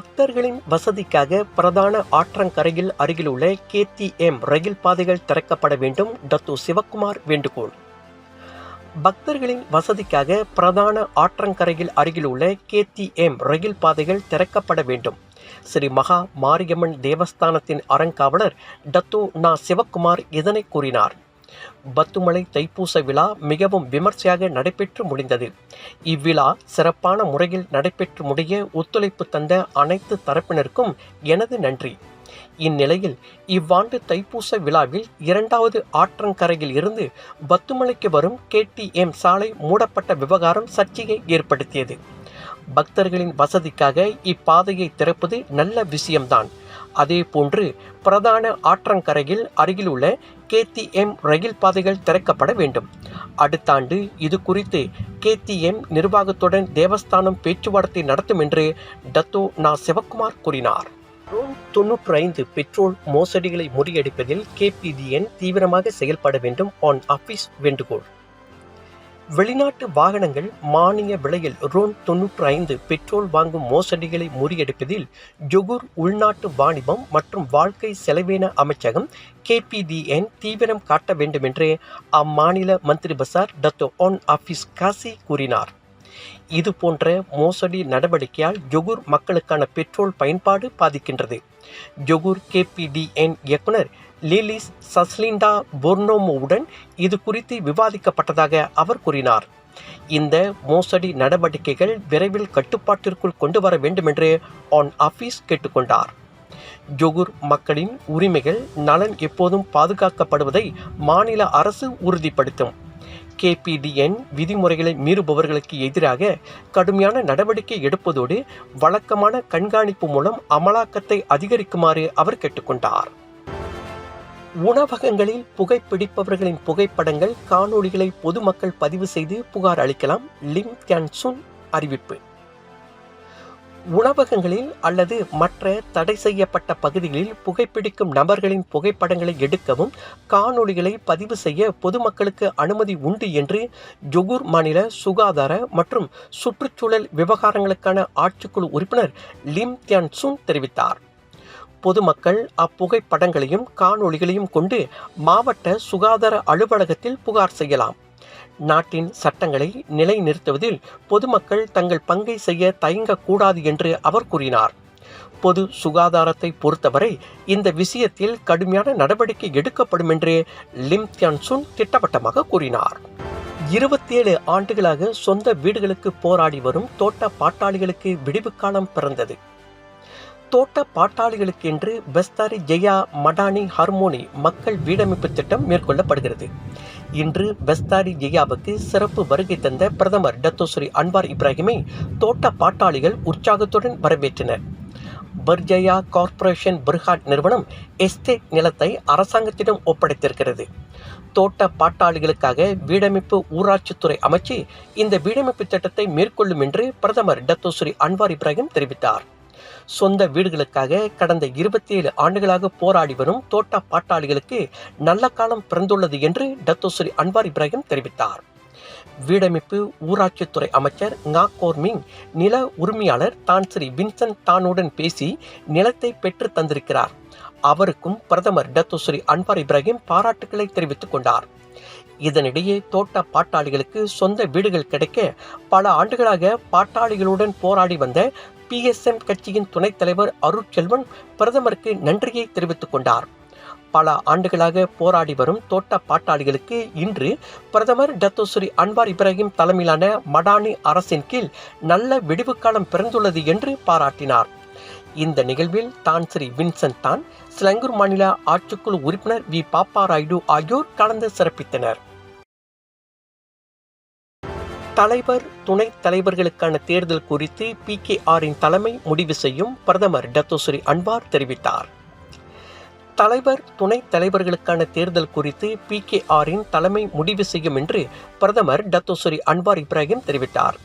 பக்தர்களின் வசதிக்காக பிரதான ஆற்றங்கரையில் அருகிலுள்ள கேடிஎம் ரயில் பாதைகள் திறக்கப்பட வேண்டும். டத்து சிவக்குமார் வேண்டுகோள். பக்தர்களின் வசதிக்காக பிரதான ஆற்றங்கரையில் அருகிலுள்ள கேடிஎம் ரயில் பாதைகள் திறக்கப்பட வேண்டும். ஸ்ரீ மகா மாரியம்மன் தேவஸ்தானத்தின் அறங்காவலர் டத்து நா சிவக்குமார் இதனை கூறினார். பத்துமலை தைப்பூச விழா மிகவும் விமர்சையாக நடைபெற்று முடிந்தது. இவ்விழா சிறப்பான முறையில் நடைபெற்று முடிய ஒத்துழைப்பு தந்த அனைத்து தரப்பினருக்கும் எனது நன்றி. இந்நிலையில் இவ்வாண்டு தைப்பூச விழாவில் இரண்டாவது ஆற்றங்கரையில் இருந்து பத்துமலைக்கு வரும் கேடிஎம் சாலை மூடப்பட்ட விவகாரம் சர்ச்சையை ஏற்படுத்தியது. பக்தர்களின் வசதிக்காக இப்பாதையை திறப்பது நல்ல விஷயம்தான். அதேபோன்று பிரதான ஆற்றங்கரையில் அருகிலுள்ள கேடிஎம் ரயில் பாதைகள் திறக்கப்பட வேண்டும். அடுத்த ஆண்டு இது குறித்து கேடிஎம் நிர்வாகத்துடன் தேவஸ்தானம் பேச்சுவார்த்தை நடத்தும் என்று டத்தோ நா. சிவக்குமார் கூறினார். தொன்னூற்று ஐந்து பெட்ரோல் மோசடிகளை முறியடிப்பதில் கேபிடிஎன் தீவிரமாக செயல்பட வேண்டும். ஆன் ஆஃபீஸ் வேண்டுகோள். வெளிநாட்டு வாகனங்கள் மானிய விலையில் ரோன் தொன்னூற்று ஐந்து பெட்ரோல் வாங்கும் மோசடிகளை முறியடிப்பதில் ஜொகூர் உள்நாட்டு வாணிபம் மற்றும் வாழ்க்கை செலவின அமைச்சகம் கேபிடிஎன் தீவிரம் காட்ட வேண்டும் என்று அம்மாநில மந்திரி பசார் டத்தோ ஆன் ஆஃபீஸ் காசி கூறினார். இது போன்ற மோசடி நடவடிக்கையால் ஜொகூர் மக்களுக்கான பெட்ரோல் பயன்பாடு பாதிக்கின்றது. ஜொகூர் கேபிடிஎன் இயக்குனர் லிலிஸ் சஸ்லிண்டா போர்னோமோவுடன் இது குறித்து விவாதிக்கப்பட்டதாக அவர் கூறினார். இந்த மோசடி நடவடிக்கைகள் விரைவில் கட்டுப்பாட்டிற்குள் கொண்டு வர வேண்டுமென்று ஆன் ஆஃபீஸ் கேட்டுக்கொண்டார். ஜொகூர் மக்களின் உரிமைகள் நலன் எப்போதும் பாதுகாக்கப்படுவதை மாநில அரசு உறுதிப்படுத்தும். கேபிடிஎன் விதிமுறைகளை மீறுபவர்களுக்கு எதிராக கடுமையான நடவடிக்கை எடுப்பதோடு வழக்கமான கண்காணிப்பு மூலம் அமலாக்கத்தை அதிகரிக்குமாறு அவர் கேட்டுக்கொண்டார். உணவகங்களில் புகைப்பிடிப்பவர்களின் புகைப்படங்கள் காணொளிகளை பொதுமக்கள் பதிவு செய்து புகார் அளிக்கலாம். லிம் கேன்சுன் அறிவிப்பு. உணவகங்களில் அல்லது மற்ற தடை செய்யப்பட்ட பகுதிகளில் புகைப்பிடிக்கும் நபர்களின் புகைப்படங்களை எடுக்கவும் காணொளிகளை பதிவு செய்ய பொதுமக்களுக்கு அனுமதி உண்டு என்று ஜொகூர் மாநில சுகாதார மற்றும் சுற்றுச்சூழல் விவகாரங்களுக்கான ஆட்சிக்குழு உறுப்பினர் லிம் தியான்சுன் தெரிவித்தார். பொதுமக்கள் அப்புகைப்படங்களையும் காணொளிகளையும் கொண்டு மாவட்ட சுகாதார அலுவலகத்தில் புகார் செய்யலாம். நாட்டின் சட்டங்களை நிலைநிறுத்துவதில் பொதுமக்கள் தங்கள் பங்கை செய்ய தயங்கக்கூடாது என்று அவர் கூறினார். பொது சுகாதாரத்தை பொறுத்தவரை இந்த விஷயத்தில் கடுமையான நடவடிக்கை எடுக்கப்படும் என்று லிம் தியான்சுன் திட்டவட்டமாக கூறினார். இருபத்தேழு ஆண்டுகளாக சொந்த வீடுகளுக்கு போராடி வரும் தோட்ட பாட்டாளிகளுக்கு விடிவு காலம் பிறந்தது. தோட்ட பாட்டாளிகளுக்கு என்று பெஸ்தாரி ஜெயா மடானி ஹார்மோனி மக்கள் வீடமைப்பு திட்டம் மேற்கொள்ளப்படுகிறது. இன்று பெஸ்தாரி ஜெயாவுக்கு சிறப்பு வருகை தந்த பிரதமர் டத்தோஸ்ரீ அன்வார் இப்ராஹிமை தோட்ட பாட்டாளிகள் உற்சாகத்துடன் வரவேற்றனர். பர்ஜயா கார்ப்பரேஷன் பிர்ஹாட் நிறுவனம் எஸ்டேட் நிலத்தை அரசாங்கத்திடம் ஒப்படைத்திருக்கிறது. தோட்ட பாட்டாளிகளுக்காக வீடமைப்பு ஊராட்சித்துறை அமைச்சு இந்த வீடமைப்பு திட்டத்தை மேற்கொள்ளும் என்று பிரதமர் டத்தோஸ்ரீ அன்வார் இப்ராஹிம் தெரிவித்தார். சொந்த வீடுகளுக்காக கடந்த இருபத்தி ஏழு ஆண்டுகளாக போராடி வரும் தோட்டா பாட்டாளிகளுக்கு நல்ல காலம் பிறந்துள்ளது என்று டத்தோஸ்ரீ அன்வார் இப்ராஹிம் தெரிவித்தார். வீடமைப்பு ஊராட்சித்துறை அமைச்சர் ngா கோர்மிங் நில உரிமையாளர் தான் ஸ்ரீ வின்சென்ட் தானுடன் பேசி நிலத்தை பெற்று தந்திருக்கிறார். அவருக்கும் பிரதமர் டத்தோஸ்ரீ அன்வார் இப்ராஹிம் பாராட்டுக்களை தெரிவித்துக் கொண்டார். இதனிடையே தோட்ட பாட்டாளிகளுக்கு சொந்த வீடுகள் கிடைக்க பல ஆண்டுகளாக பாட்டாளிகளுடன் போராடி வந்த பிஎஸ்எம் கட்சியின் துணைத் தலைவர் அருட்செல்வன் பிரதமருக்கு நன்றியை தெரிவித்துக் கொண்டார். பல ஆண்டுகளாக போராடி வரும் தோட்ட பாட்டாளிகளுக்கு இன்று பிரதமர் டத்தோஸ்ரீ அன்வார் இப்ராஹிம் தலைமையிலான மடானி அரசின் கீழ் நல்ல விடிவு காலம் பிறந்துள்ளது என்று பாராட்டினார். இந்த நிகழ்வில் தான் ஸ்ரீ வின்சென்ட் தான் சிலங்கூர் மாநில ஆட்சிக்குழு உறுப்பினர் வி பாப்பா ராய்டு ஆகியோர் கலந்து சிறப்பித்தனர். தலைவர் துணைத் தலைவர்களுக்கான தேர்தல் குறித்து பி கே ஆரின் தலைமை முடிவு செய்யும் பிரதமர் டத்தோஸ்ரீ அன்வார் தெரிவித்தார். தலைவர் துணைத் தலைவர்களுக்கான தேர்தல் குறித்து பி கே ஆரின் தலைமை முடிவு செய்யும் என்று பிரதமர் டத்தோஸ்ரீ அன்வார் இப்ராஹிம் தெரிவித்தார்.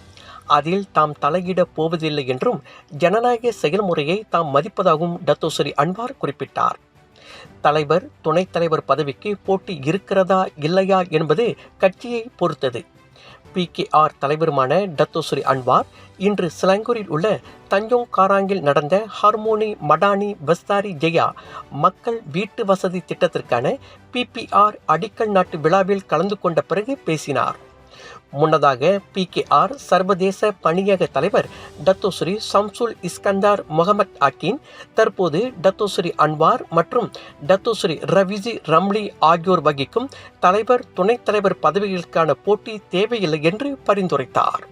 அதில் தாம் தலையிடப் போவதில்லை என்றும் ஜனநாயக செயல்முறையை தாம் மதிப்பதாகவும் டத்தோஸ்ரீ அன்வார் குறிப்பிட்டார். தலைவர் துணைத் தலைவர் பதவிக்கு போட்டி இருக்கிறதா இல்லையா என்பது கட்சியை பொறுத்தது. பிகேஆர் தலைவருமான டத்தோஸ்ரீ அன்வார் இன்று சிலங்கூரில் உள்ள தஞ்சோங் காராங்கில் நடந்த ஹார்மோனி மடானி வஸ்தாரி ஜெயா மக்கள் வீட்டு வசதி திட்டத்திற்கான பிபிஆர் அடிக்கல் நாட்டு விழாவில் கலந்து கொண்ட பிறகு பேசினார். முன்னதாக பிகேஆர் சர்வதேச பணியக தலைவர் Dato Sri Shamsul Iskandar Muhammad அக்கீன் தற்போது டத்தோஸ்ரீ அன்வார் மற்றும் டத்தோஸ்ரீ ரவிஜி ரம்லி ஆகியோர் வகிக்கும் தலைவர் துணைத் தலைவர் பதவிகளுக்கான போட்டி தேவையில்லை என்று பரிந்துரைத்தார்.